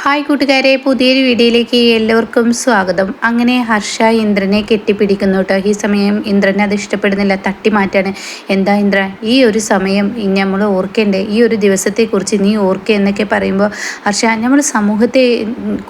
Hi കൂട്ടുകാരെ പുതിയൊരു വീഡിയോയിലേക്ക് എല്ലാവർക്കും സ്വാഗതം. അങ്ങനെ ഹർഷ ഇന്ദ്രനെ കെട്ടിപ്പിടിക്കുന്നു കേട്ടോ ഈ സമയം ഇന്ദ്രനെ അത് ഇഷ്ടപ്പെടുന്നില്ല തട്ടി മാറ്റാണ്. എന്താ ഇന്ദ്ര ഈ ഒരു സമയം നമ്മൾ ഓർക്കേണ്ടേ? ഈ ഒരു ദിവസത്തെക്കുറിച്ച് നീ ഓർക്കുക എന്നൊക്കെ പറയുമ്പോൾ ഹർഷ നമ്മൾ സമൂഹത്തെ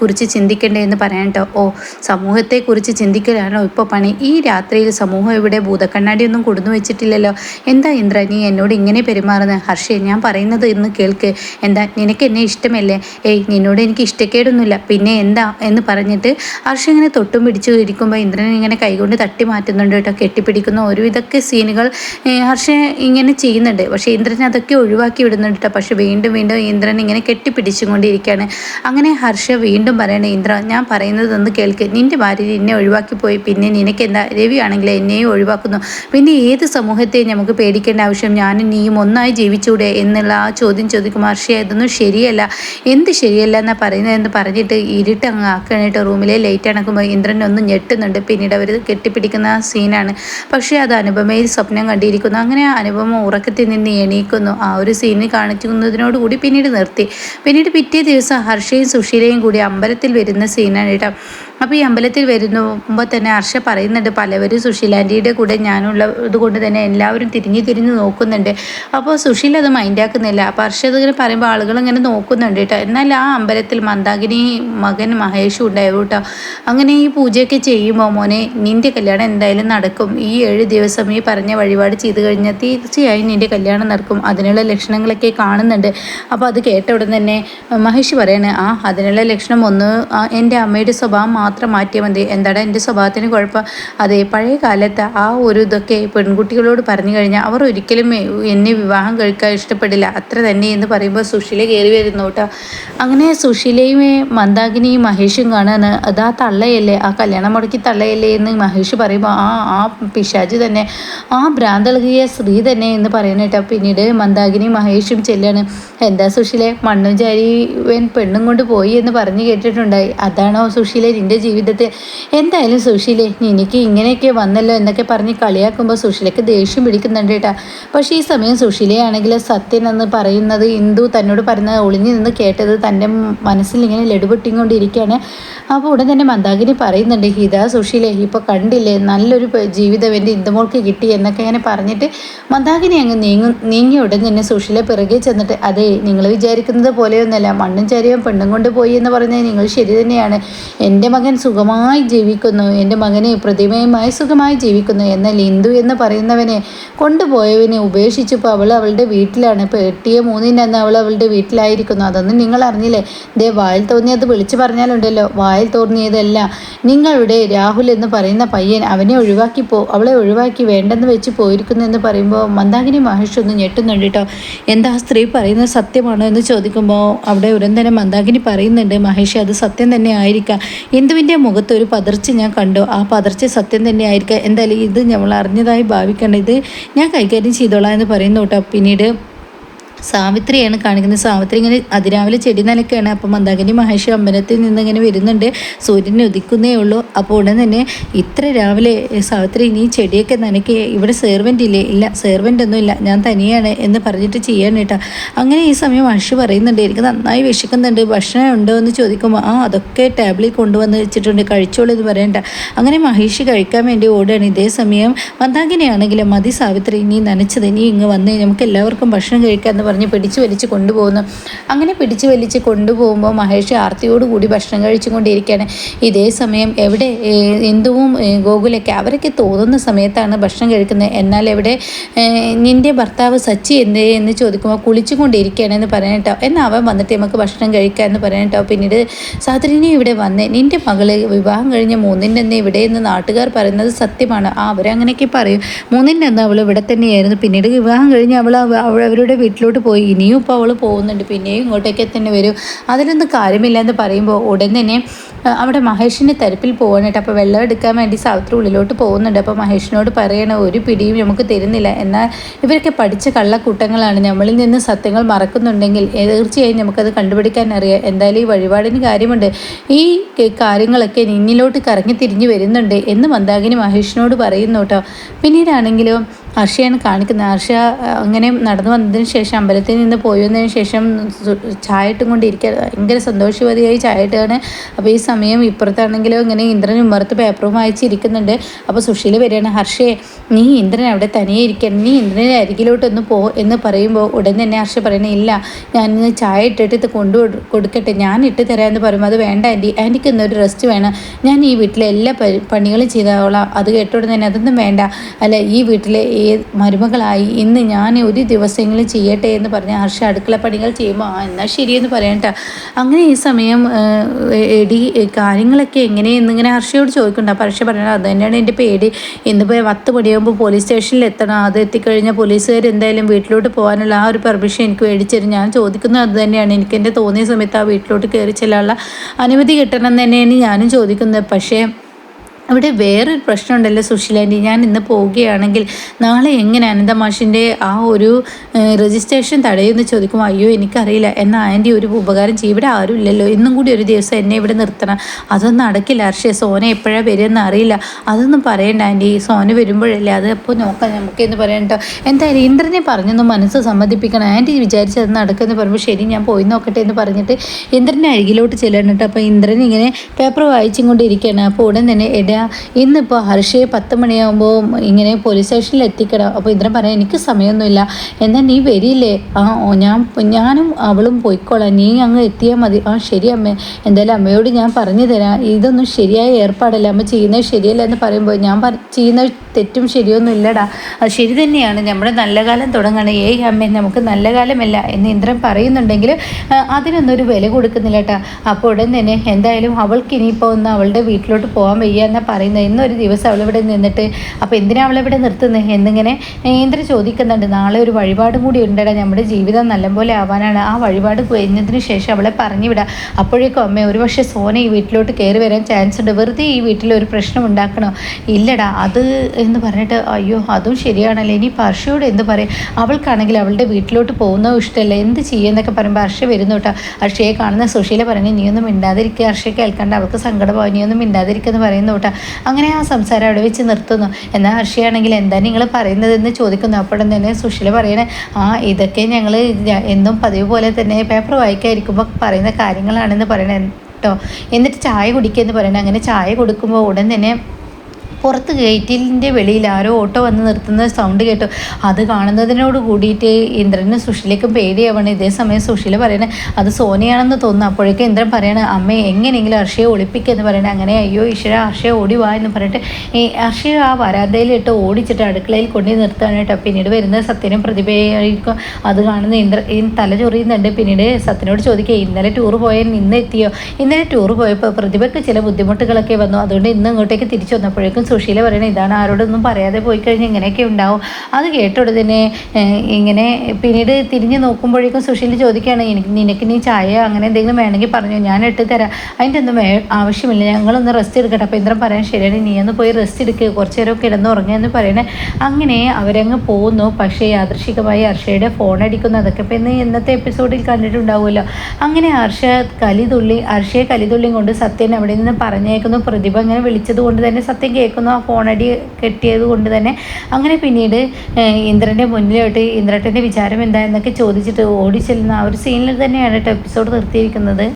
കുറിച്ച് ചിന്തിക്കണ്ടേ എന്ന് പറയാൻ കേട്ടോ ഓ സമൂഹത്തെക്കുറിച്ച് ചിന്തിക്കലാണോ ഇപ്പോൾ പണി? ഈ രാത്രിയിൽ സമൂഹം ഇവിടെ ഭൂതക്കണ്ണാടിയൊന്നും കൊടുന്നു വെച്ചിട്ടില്ലല്ലോ. എന്താ ഇന്ദ്ര നീ എന്നോട് ഇങ്ങനെ പെരുമാറുന്നത് ഹർഷ ഞാൻ പറയുന്നത് ഇന്ന് കേൾക്ക്. എന്താ നിനക്ക് എന്നെ ഇഷ്ടമല്ലേ? ഏയ് നിന്നോട് ഇഷ്ടക്കേടൊന്നുമില്ല. പിന്നെ എന്താ എന്ന് പറഞ്ഞിട്ട് ഹർഷ ഇങ്ങനെ തൊട്ടും പിടിച്ചു ഇരിക്കുമ്പോൾ ഇന്ദ്രൻ ഇങ്ങനെ കൈകൊണ്ട് തട്ടി മാറ്റുന്നുണ്ട് കേട്ടോ. കെട്ടിപ്പിടിക്കുന്ന ഇതൊക്കെ സീനുകൾ ഹർഷ ഇങ്ങനെ ചെയ്യുന്നുണ്ട്. പക്ഷേ ഇന്ദ്രൻ അതൊക്കെ ഒഴിവാക്കി വിടുന്നുണ്ട് കേട്ടോ. പക്ഷേ വീണ്ടും വീണ്ടും ഇന്ദ്രൻ ഇങ്ങനെ കെട്ടിപ്പിടിച്ചുകൊണ്ടിരിക്കുകയാണ് അങ്ങനെ ഹർഷ വീണ്ടും പറയണേ ഇന്ദ്ര ഞാൻ പറയുന്നത് ഒന്ന് കേൾക്ക്. നിന്റെ ഭാര്യ എന്നെ ഒഴിവാക്കി പോയി. പിന്നെ നിനക്ക് എന്താ രവി ആണെങ്കിൽ എന്നെയും ഒഴിവാക്കുന്നു. പിന്നെ ഏത് സമൂഹത്തെയും നമുക്ക് പേടിക്കേണ്ട ആവശ്യം? ഞാനും നീയും ഒന്നായി ജീവിച്ചൂടെ? എന്നുള്ള ആ ചോദ്യം ചോദിക്കും ഹർഷ ഇതൊന്നും ശരിയല്ല. എന്ത് ശരിയല്ല എന്നാ പറയുന്നതെന്ന് പറഞ്ഞിട്ട് ഇരുട്ട് അങ്ങ് ആക്കണിട്ട് റൂമിലെ ലൈറ്റ് അണക്കുമ്പോൾ ഇന്ദ്രൻ ഒന്ന് ഞെട്ടുന്നുണ്ട്. പിന്നീട് അവർ കെട്ടിപ്പിടിക്കുന്ന സീനാണ് പക്ഷേ അത് അനുപമയിൽ സ്വപ്നം കണ്ടിരിക്കുന്നു. അങ്ങനെ അനുപമ ഉറക്കത്തിൽ നിന്ന് എണീക്കുന്നു. ആ ഒരു സീന് കാണിക്കുന്നതിനോടുകൂടി പിന്നീട് നിർത്തി. പിന്നീട് പിറ്റേ ദിവസം ഹർഷയും സുശീലയും കൂടി അമ്പലത്തിൽ വരുന്ന സീനാണ് കേട്ടോ. അപ്പോൾ ഈ അമ്പലത്തിൽ വരുമ്പോൾ തന്നെ ഹർഷ പറയുന്നുണ്ട് പലവരും സുശീലാന്റിയുടെ കൂടെ ഞാനുള്ള ഇതുകൊണ്ട് തന്നെ എല്ലാവരും തിരിഞ്ഞു തിരിഞ്ഞ് നോക്കുന്നുണ്ട്. അപ്പോൾ സുശീൽ അത് മൈൻഡാക്കുന്നില്ല അപ്പോൾ ഹർഷ അതിങ്ങനെ പറയുമ്പോൾ ആളുകൾ ഇങ്ങനെ നോക്കുന്നുണ്ട് കേട്ടോ എന്നാൽ ആ അമ്പലത്തിൽ മന്ദാകിനി മകൻ മഹേഷും ഉണ്ടായിരുന്നു കേട്ടോ അങ്ങനെ ഈ പൂജയൊക്കെ ചെയ്യുമ്പോൾ മോനെ നിന്റെ കല്യാണം എന്തായാലും നടക്കും. ഈ ഏഴ് ദിവസം ഈ പറഞ്ഞ വഴിപാട് ചെയ്ത് കഴിഞ്ഞാൽ തീർച്ചയായും നിന്റെ കല്യാണം നടക്കും. അതിനുള്ള ലക്ഷണങ്ങളൊക്കെ കാണുന്നുണ്ട്. അപ്പോൾ അത് കേട്ട ഉടൻ തന്നെ മഹേഷ് പറയണേ ആ അതിനുള്ള ലക്ഷണം ഒന്ന് എന്റെ അമ്മയുടെ സ്വഭാവം മാത്രം മാറ്റിയാൽ മതി. എന്താണ് എന്റെ സ്വഭാവത്തിന് കുഴപ്പം? അതെ പഴയ കാലത്ത് ആ ഒരു ഇതൊക്കെ പെൺകുട്ടികളോട് പറഞ്ഞു കഴിഞ്ഞാൽ അവർ ഒരിക്കലും എന്നെ വിവാഹം കഴിക്കാൻ ഇഷ്ടപ്പെടില്ല. അത്ര തന്നെ എന്ന് പറയുമ്പോൾ സുശീല കയറി വരുന്നു കേട്ടോ. അങ്ങനെ സുശീലയും മന്ദാകിനിയും മഹേഷും കാണാൻ അത് ആ തള്ളയല്ലേ? ആ കല്യാണം മുടക്കി തള്ളയല്ലേ എന്ന് മഹേഷ് പറയുമ്പോൾ ആ ആ പിശാജ് തന്നെ ആ ഭ്രാന്തളകിയ സ്ത്രീ തന്നെ എന്ന് പറയുന്ന കേട്ടോ. പിന്നീട് മന്ദാകിനി മഹേഷും ചെല്ലാണ്. എന്താ സുശീലെ? മണ്ണും ചാരി പെണ്ണും കൊണ്ട് പോയി എന്ന് പറഞ്ഞു കേട്ടിട്ടുണ്ടായി. അതാണോ സുശീല നിന്റെ എന്റെ ജീവിതത്തിൽ. എന്തായാലും സുശീലേ എനിക്ക് ഇങ്ങനെയൊക്കെ വന്നല്ലോ എന്നൊക്കെ പറഞ്ഞ് കളിയാക്കുമ്പോൾ സുശീലയ്ക്ക് ദേഷ്യം പിടിക്കുന്നുണ്ട് കേട്ടാ. പക്ഷേ ഈ സമയം സുശീലയാണെങ്കിൽ സത്യൻ എന്ന് പറയുന്നത് ഇന്ദു തന്നോട് പറയുന്നത് ഒളിഞ്ഞു നിന്ന് കേട്ടത് തന്റെ മനസ്സിൽ ഇങ്ങനെ ലഡുപൊട്ടിക്കൊണ്ടിരിക്കുകയാണ് അപ്പോൾ ഉടൻ തന്നെ മന്ദാകിനി പറയുന്നുണ്ട് ഹിത സുശീലേ ഇപ്പോൾ കണ്ടില്ലേ നല്ലൊരു ജീവിതം എന്റെ ഇന്ദുമോൾക്ക് കിട്ടി എന്നൊക്കെ ഇങ്ങനെ പറഞ്ഞിട്ട് മന്ദാകിനി അങ്ങ് നീങ്ങും നീങ്ങിയ ഉടൻ തന്നെ സുശീല പിറകെ ചെന്നിട്ട് അതെ നിങ്ങൾ വിചാരിക്കുന്നത് പോലെയൊന്നുമല്ല മണ്ണും ചരിയും പെണ്ണും കൊണ്ട് പോയി എന്ന് പറഞ്ഞാൽ നിങ്ങൾ ശരി തന്നെയാണ്. എന്റെ മകൻ മകൻ സുഖമായി ജീവിക്കുന്നു. എന്റെ മകനെ പ്രതിമയുമായി സുഖമായി ജീവിക്കുന്നു എന്നാൽ ഇന്ദു എന്ന് പറയുന്നവനെ കൊണ്ടുപോയവനെ ഉപേക്ഷിച്ചപ്പോൾ അവൾ അവളുടെ വീട്ടിലാണ്. ഇപ്പോൾ എട്ടിയ മൂന്നിന്റെ അവൾ അവളുടെ വീട്ടിലായിരിക്കുന്നു. അതൊന്നും നിങ്ങൾ അറിഞ്ഞില്ലേ? ദേ വായിൽ തോന്നിയത് വിളിച്ചു പറഞ്ഞാലുണ്ടല്ലോ. വായിൽ തോന്നിയതല്ല. നിങ്ങളുടെ രാഹുൽ എന്ന് പറയുന്ന പയ്യൻ അവനെ ഒഴിവാക്കി പോ അവളെ ഒഴിവാക്കി വേണ്ടെന്ന് വെച്ച് പോയിരിക്കുന്നു എന്ന് പറയുമ്പോൾ മന്ദാകിനി മഹേഷ് ഒന്ന് ഞെട്ടുന്നുണ്ട് കേട്ടോ. എന്താ സ്ത്രീ പറയുന്നത് സത്യമാണോ എന്ന് ചോദിക്കുമ്പോൾ അവിടെ ഉടൻ തന്നെ മന്ദാകിനി പറയുന്നുണ്ട് മഹേഷ് അത് സത്യം തന്നെ ആയിരിക്കാം. എന്ത് യേശുവിന്റെ മുഖത്ത് ഒരു പതർച്ച ഞാൻ കണ്ടു. ആ പതർച്ച സത്യം തന്നെ ആയിരിക്കാം എന്തായാലും ഇത് നമ്മൾ അറിഞ്ഞതായി ഭാവിക്കേണ്ട ഇത് ഞാൻ കൈകാര്യം ചെയ്തോളാം എന്ന് പറയുന്നു കേട്ടോ. പിന്നീട് സാവിത്രിയാണ് കാണിക്കുന്നത്. സാവിത്രി ഇങ്ങനെ അതിരാവിലെ ചെടി നനയ്ക്കുകയാണ്. അപ്പം മന്ദാകിനി മഹേഷ് അമ്പലത്തിൽ നിന്ന് ഇങ്ങനെ വരുന്നുണ്ട്. സൂര്യനെ ഉദിക്കുന്നേ ഉള്ളൂ. അപ്പോൾ ഉടൻ തന്നെ ഇത്ര രാവിലെ സാവിത്രി ഇനി ചെടിയൊക്കെ നനയ്ക്ക്. ഇവിടെ സെർവന്റ് ഇല്ലേ? ഇല്ല സെർവന്റ് ഒന്നും ഇല്ല. ഞാൻ തനിയാണ് എന്ന് പറഞ്ഞിട്ട് ചെയ്യാൻ കേട്ടോ. അങ്ങനെ ഈ സമയം മഹേഷ് പറയുന്നുണ്ട് എനിക്ക് നന്നായി വിശക്കുന്നുണ്ട്. ഭക്ഷണം ഉണ്ടോ എന്ന് ചോദിക്കുമ്പോൾ ആ അതൊക്കെ ടേബിളിൽ കൊണ്ടുവന്ന് വെച്ചിട്ടുണ്ട്. കഴിച്ചോളൂ എന്ന് പറയണ്ട. അങ്ങനെ മഹേഷ് കഴിക്കാൻ വേണ്ടി ഓടുകയാണ്. ഇതേ സമയം മന്ദാകിനിയാണെങ്കിലും മതി സാവിത്രി ഇനി നനച്ചത് ഇനി ഇങ്ങ് വന്ന് നമുക്ക് എല്ലാവർക്കും ഭക്ഷണം കഴിക്കാമെന്ന് പറഞ്ഞ് പിടിച്ചു വലിച്ച് കൊണ്ടുപോകുന്നു. അങ്ങനെ പിടിച്ചു വലിച്ച് കൊണ്ടുപോകുമ്പോൾ മഹേഷ് ആർത്തിയോടുകൂടി ഭക്ഷണം കഴിച്ചുകൊണ്ടിരിക്കുകയാണ്. ഇതേ സമയം എവിടെ ഇന്ദുവും ഗോകുലൊക്കെ അവരൊക്കെ തോന്നുന്ന സമയത്താണ് ഭക്ഷണം കഴിക്കുന്നത്. എന്നാൽ എവിടെ നിന്റെ ഭർത്താവ് സച്ചി എന്തേ എന്ന് ചോദിക്കുമ്പോൾ കുളിച്ചുകൊണ്ടിരിക്കുകയാണെന്ന് പറയാനിട്ടോ എന്നാൽ അവൻ വന്നിട്ട് നമുക്ക് ഭക്ഷണം കഴിക്കാമെന്ന് പറയാനിട്ടോ പിന്നീട് സാത്രിനി ഇവിടെ വന്ന് നിന്റെ മകൾ വിവാഹം കഴിഞ്ഞ മൂന്നിന്റെ അന്ന് ഇവിടെ എന്ന് നാട്ടുകാർ പറയുന്നത് സത്യമാണ്. ആ അവരങ്ങനെയൊക്കെ പറയും. മൂന്നിന്റെ അന്ന് അവൾ ഇവിടെ തന്നെയായിരുന്നു. പിന്നീട് വിവാഹം കഴിഞ്ഞ് അവൾ അവരുടെ വീട്ടിലോട്ട് അങ്ങോട്ട് പോയി. ഇനിയും ഇപ്പോൾ അവൾ പോകുന്നുണ്ട്. പിന്നെയും ഇങ്ങോട്ടേക്ക് തന്നെ വരും. അതിലൊന്നും കാര്യമില്ല എന്ന് പറയുമ്പോൾ ഉടൻ തന്നെ അവിടെ മഹേഷിന്റെ തരപ്പിൽ പോകാനായിട്ട് അപ്പോൾ വെള്ളം എടുക്കാൻ വേണ്ടി സാവിത്രി ഉള്ളിലോട്ട് പോകുന്നുണ്ട്. അപ്പോൾ മഹേഷിനോട് പറയണ ഒരു പിടിയും നമുക്ക് തരുന്നില്ല. എന്നാൽ ഇവരൊക്കെ പഠിച്ച കള്ളക്കൂട്ടങ്ങളാണ്. നമ്മളിൽ നിന്ന് സത്യങ്ങൾ മറക്കുന്നുണ്ടെങ്കിൽ തീർച്ചയായും നമുക്കത് കണ്ടുപിടിക്കാൻ അറിയാം. എന്തായാലും ഈ വഴിപാടിന് കാര്യമുണ്ട്. ഈ കാര്യങ്ങളൊക്കെ നിന്നിലോട്ട് കറങ്ങി തിരിഞ്ഞു വരുന്നുണ്ട് എന്ന് മന്ദാകിനി മഹേഷിനോട് പറയുന്നു കേട്ടോ. പിന്നീടാണെങ്കിലും ഹർഷയാണ് കാണിക്കുന്നത്. ഹർഷ അങ്ങനെ നടന്നു വന്നതിന് ശേഷം അമ്പലത്തിൽ നിന്ന് പോയി വന്നതിന് ശേഷം ചായട്ടും കൊണ്ടിരിക്കുക ഭയങ്കര സന്തോഷവതിയായി ചായട്ടാണ് അപ്പോൾ ഈ സമയം ഇപ്പുറത്താണെങ്കിലോ ഇങ്ങനെ ഇന്ദ്രൻ ഉമ്മറത്ത് പേപ്പറും വായിച്ചിരിക്കുന്നുണ്ട് അപ്പോൾ സുഷീൽ വരികയാണ് ഹർഷയെ നീ ഇന്ദ്രൻ അവിടെ തനിയെ ഇരിക്കണം നീ ഇന്ദ്രന്റെ അരികിലോട്ടൊന്ന് പോ എന്ന് പറയുമ്പോൾ ഉടൻ തന്നെ ഹർഷ പറയണേ ഇല്ല ഞാൻ ഇന്ന് ചായ ഇട്ടിട്ട് ഇത് കൊണ്ടു കൊടുക്കട്ടെ ഞാൻ ഇട്ട് തരാമെന്ന് പറയുമ്പോൾ അത് വേണ്ട ആന്റി ആന്റിക്ക് ഇന്നൊരു റെസ്റ്റ് വേണം. ഞാൻ ഈ വീട്ടിലെ എല്ലാ പണികളും ചെയ്തോളാം. അത് കേട്ടോടെ തന്നെ അതൊന്നും വേണ്ട. അല്ല ഈ വീട്ടിലെ മരുമകളായി. ഇന്ന് ഞാൻ ഒരു ദിവസമെങ്കിലും ചെയ്യട്ടെ എന്ന് പറഞ്ഞ് ഹർഷ അടുക്കള പണികൾ ചെയ്യുമ്പോൾ ആ എന്നാൽ ശരിയെന്ന് പറയണ്ട. അങ്ങനെ ഈ സമയം എടി കാര്യങ്ങളൊക്കെ എങ്ങനെയെന്നിങ്ങനെ ഹർഷയോട് ചോദിക്കണ്ട അപ്പോൾ ഹർഷ പറഞ്ഞത് അത് തന്നെയാണ് എന്റെ പേടി. ഇന്നിപ്പോൾ പത്ത് മണിയാകുമ്പോൾ പോലീസ് സ്റ്റേഷനിൽ എത്തണം. അത് എത്തിക്കഴിഞ്ഞാൽ പോലീസുകാർ എന്തായാലും വീട്ടിലോട്ട് പോകാനുള്ള ആ ഒരു പെർമിഷൻ എനിക്ക് മേടിച്ചു ഞാൻ ചോദിക്കുന്നത് അത് തന്നെയാണ്. എനിക്ക് എന്റെ തോന്നിയ സമയത്ത് ആ വീട്ടിലോട്ട് കയറി ചെല്ലാനുള്ള അനുമതി കിട്ടണം എന്ന് തന്നെയാണ് ഞാനും ചോദിക്കുന്നത്. പക്ഷേ അവിടെ വേറൊരു പ്രശ്നമുണ്ടല്ലോ സുശീലാന്റെ ഞാൻ ഇന്ന് പോവുകയാണെങ്കിൽ നാളെ എങ്ങനെ അനന്തമാഷിന്റെ ആ ഒരു രജിസ്ട്രേഷൻ തടയുമെന്ന് ചോദിക്കുമ്പോൾ അയ്യോ എനിക്കറിയില്ല. എന്നാൽ ആന്റി ഒരു ഉപകാരം ചെയ്യും. ഇവിടെ ആരും ഇല്ലല്ലോ. ഇന്നും കൂടി ഒരു ദിവസം എന്നെ ഇവിടെ നിർത്തണം. അതൊന്നും അടക്കില്ല അർഷേ സോന എപ്പോഴാണ് വരുമെന്ന് അറിയില്ല. അതൊന്നും പറയണ്ട ആന്റി. സോന വരുമ്പോഴല്ലേ അത് അപ്പോൾ നോക്കാം നമുക്ക് എന്ന് പറയണ്ടോ എന്തായാലും ഇന്ദ്രനെ പറഞ്ഞൊന്ന് മനസ്സ് സമ്മതിപ്പിക്കണം. ആന്റി അത് നടക്കുമെന്ന് പറയുമ്പോൾ ശരി ഞാൻ പോയി നോക്കട്ടെ എന്ന് പറഞ്ഞിട്ട് ഇന്ദ്രനെ അരികിലോട്ട് ചെല്ലണം കേട്ടോ അപ്പോൾ ഇന്ദ്രൻ ഇങ്ങനെ പേപ്പർ വായിച്ചും കൊണ്ടിരിക്കുകയാണ്. അപ്പോൾ ഉടൻ തന്നെ എടാ ഇന്നിപ്പോൾ ഹർഷയെ പത്ത് മണിയാകുമ്പോൾ ഇങ്ങനെ പോലീസ് സ്റ്റേഷനിൽ എത്തിക്കണം അപ്പോൾ ഇന്ദ്രൻ പറയാം എനിക്ക് സമയമൊന്നുമില്ല എന്നാൽ നീ വരില്ലേ? ആ ഞാൻ ഞാനും അവളും പോയിക്കോളാം. നീ അങ്ങ് എത്തിയാൽ മതി. ആ ശരി അമ്മ. എന്തായാലും അമ്മയോട് ഞാൻ പറഞ്ഞു തരാം. ഇതൊന്നും ശരിയായ ഏർപ്പാടല്ല. അമ്മ ചെയ്യുന്നത് ശരിയല്ല എന്ന് പറയുമ്പോൾ ഞാൻ ചെയ്യുന്ന തെറ്റും ശരിയൊന്നും ഇല്ലടാ. അത് ശരി തന്നെയാണ്. നമ്മുടെ നല്ല കാലം തുടങ്ങണം. ഏയ് അമ്മ നമുക്ക് നല്ല കാലമല്ല എന്ന് ഇന്ദ്രൻ പറയുന്നുണ്ടെങ്കിൽ അതിനൊന്നും ഒരു വില കൊടുക്കുന്നില്ല കേട്ടാ അപ്പോൾ ഉടൻ തന്നെ എന്തായാലും അവൾക്ക് ഇനിയിപ്പോൾ ഒന്ന് അവളുടെ വീട്ടിലോട്ട് പോകാൻ വയ്യ. എന്നാ പറയുന്നത് ഇന്നൊരു ദിവസം അവളിവിടെ നിന്നിട്ട് അപ്പോൾ എന്തിനാ അവളിവിടെ നിർത്തുന്നത് എന്നിങ്ങനെ ഇന്ദ്ര ചോദിക്കുന്നുണ്ട് നാളെ ഒരു വഴിപാട് കൂടി ഉണ്ടടാ നമ്മുടെ ജീവിതം നല്ലപോലെ ആവാനാണ്. ആ വഴിപാട് കഴിഞ്ഞതിന് ശേഷം അവളെ പറഞ്ഞു വിടാം അപ്പോഴേക്കും അമ്മ ഒരുപക്ഷെ സോന ഈ വീട്ടിലോട്ട് കയറി വരാൻ ചാൻസ് ഉണ്ട്. വെറുതെ ഈ വീട്ടിൽ ഒരു പ്രശ്നം ഉണ്ടാക്കണോ? ഇല്ലടാ അത് എന്ന് പറഞ്ഞിട്ട് അയ്യോ അതും ശരിയാണല്ലോ. ഇനി ഹർഷയോട് എന്ത് പറയും? അവൾക്കാണെങ്കിൽ അവളുടെ വീട്ടിലോട്ട് പോകുന്നതും ഇഷ്ടമല്ല? എന്ത് ചെയ്യുമെന്നൊക്കെ പറയുമ്പോൾ ഹർഷ വരുന്നു കേട്ടോ. ഹർഷയെ കാണുന്ന സുശീല പറഞ്ഞു നീയൊന്നും മിണ്ടാതിരിക്കുക ഹർഷയെ കേൾക്കണ്ട അവൾക്ക് സങ്കടമാവും. നീയൊന്നും മിണ്ടാതിരിക്കുക എന്ന് പറയുന്നു കേട്ടോ. അങ്ങനെ ആ സംസാരം അവിടെ വെച്ച് നിർത്തുന്നു. എന്നാൽ ഹർഷിയാണെങ്കിൽ എന്താ നിങ്ങൾ പറയുന്നതെന്ന് ചോദിക്കുന്നു. അപ്പോഴും തന്നെ സുശീല പറയണേ ആ ഇതൊക്കെ ഞങ്ങൾ എന്നും പതിവ് പോലെ തന്നെ പേപ്പർ വായിക്കാതിരിക്കുമ്പോൾ പറയുന്ന കാര്യങ്ങളാണെന്ന് പറയണേ കേട്ടോ എന്നിട്ട് ചായ കുടിക്കുക എന്ന് പറയണേ. അങ്ങനെ ചായ കൊടുക്കുമ്പോൾ ഉടൻ തന്നെ പുറത്ത് ഗേറ്റിന്റെ വെളിയിൽ ആരോ ഓട്ടോ വന്ന് നിർത്തുന്ന സൗണ്ട് കേട്ടു. അത് കാണുന്നതിനോട് കൂടിയിട്ട് ഇന്ദ്രന് സുഷിലേക്കും പേടിയാവണം. ഇതേ സമയം സുഷില പറയണേ അത് സോനിയാണെന്ന് തോന്നുന്നു. അപ്പോഴേക്കും ഇന്ദ്രൻ പറയണ അമ്മ എങ്ങനെയെങ്കിലും അർഷയെ ഒളിപ്പിക്കുക പറയണേ. അങ്ങനെ അയ്യോ ഈശ്വര അർഷയെ ഓടി വാ എന്ന് പറഞ്ഞിട്ട് ഈ അർഷയെ ആ വരാന്തയിലിട്ട് ഓടിച്ചിട്ട് അടുക്കളയിൽ കൊണ്ടു നിർത്തുകയാണ് പിന്നീട് വരുന്ന സത്യനും പ്രതിഭയായിരിക്കും. അത് കാണുന്ന ഇന്ദ്ര തല ചൊറിയുന്നുണ്ട്. പിന്നീട് സത്യനോട് ചോദിക്കുക ഇന്നലെ ടൂർ പോയാൽ ഇന്ന് എത്തിയോ? ഇന്നലെ ടൂർ പോയപ്പോൾ പ്രതിഭയ്ക്ക് ചില ബുദ്ധിമുട്ടുകളൊക്കെ വന്നു. അതുകൊണ്ട് ഇന്ന് അങ്ങോട്ടേക്ക് തിരിച്ചു വന്നപ്പോഴേക്കും സുശീല പറയണേ ഇതാണ് ആരോടൊന്നും പറയാതെ പോയി കഴിഞ്ഞാൽ ഇങ്ങനെയൊക്കെ ഉണ്ടാവും. അത് കേട്ടോട് തന്നെ ഇങ്ങനെ പിന്നീട് തിരിഞ്ഞ് നോക്കുമ്പോഴേക്കും സുശീല ചോദിക്കുകയാണ് എനിക്ക് നിനക്ക് നീ ചായ അങ്ങനെ എന്തെങ്കിലും വേണമെങ്കിൽ പറഞ്ഞു ഞാൻ ഇട്ട് തരാം. അതിന്റെ ഒന്നും ആവശ്യമില്ല ഞങ്ങളൊന്ന് റെസ്റ്റ് എടുക്കട്ടെ. അപ്പോൾ ഇന്ദ്രൻ പറയാൻ ശരിയാണ് നീ ഒന്ന് പോയി റെസ്റ്റ് എടുക്കുക കുറച്ച് നേരം കിടന്ന് ഉറങ്ങുക പറയണേ. അങ്ങനെ അവരങ്ങ് പോകുന്നു പക്ഷേ യാദൃശികമായി ഹർഷയുടെ ഫോൺ അടിക്കുന്നു. അതൊക്കെ ഇപ്പം ഇന്ന് ഇന്നത്തെ എപ്പിസോഡിൽ കണ്ടിട്ടുണ്ടാവുമല്ലോ. അങ്ങനെ ഹർഷ കലിതുള്ളി ഹർഷയെ കലിതുള്ളിയും കൊണ്ട് സത്യൻ അവിടെ നിന്ന് പറഞ്ഞേക്കുന്നു. പ്രതിഭ അങ്ങനെ വിളിച്ചത് കൊണ്ട് തന്നെ സത്യം കേൾക്കുന്നു ആ ഫോണടി കെട്ടിയത് കൊണ്ട് തന്നെ. അങ്ങനെ പിന്നീട് ഇന്ദ്രന്റെ മുന്നിലോട്ട് ഇന്ദ്രട്ടന്റെ വിചാരം എന്താ എന്നൊക്കെ ചോദിച്ചിട്ട് ഓടി ചെല്ലുന്ന ആ ഒരു സീനിൽ തന്നെയാണ് കേട്ടോ എപ്പിസോഡ് നിർത്തിയിരിക്കുന്നത്.